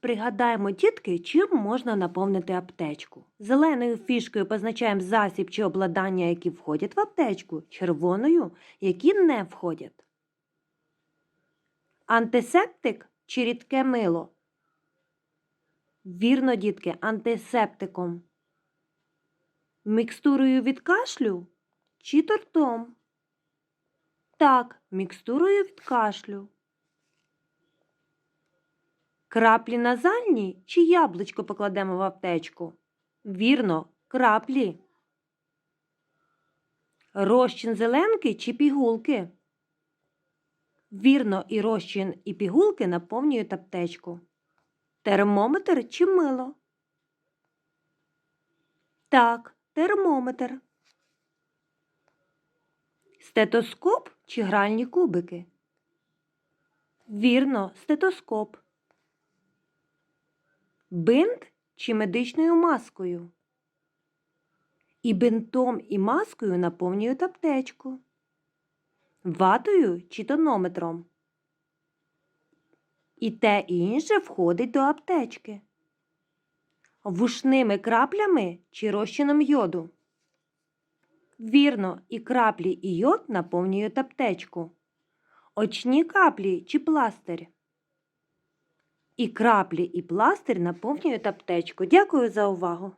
Пригадаємо, дітки, чим можна наповнити аптечку. Зеленою фішкою позначаємо засіб чи обладнання, які входять в аптечку, червоною, які не входять. Антисептик чи рідке мило? Вірно, дітки, антисептиком. Мікстурою від кашлю чи тортом? Так, мікстурою від кашлю. Краплі назальні чи яблучко покладемо в аптечку? Вірно, краплі. Розчин зеленки чи пігулки? Вірно, і розчин, і пігулки наповнюють аптечку. Термометр чи мило? Так, термометр. Стетоскоп чи гральні кубики? Вірно, стетоскоп. Бинт чи медичною маскою? І бинтом і маскою наповнюють аптечку. Ватою чи тонометром. І те і інше входить до аптечки. Вушними краплями чи розчином йоду. Вірно, і краплі і йод наповнюють аптечку. Очні каплі чи пластир. І краплі і пластир наповнюють аптечку. Дякую за увагу!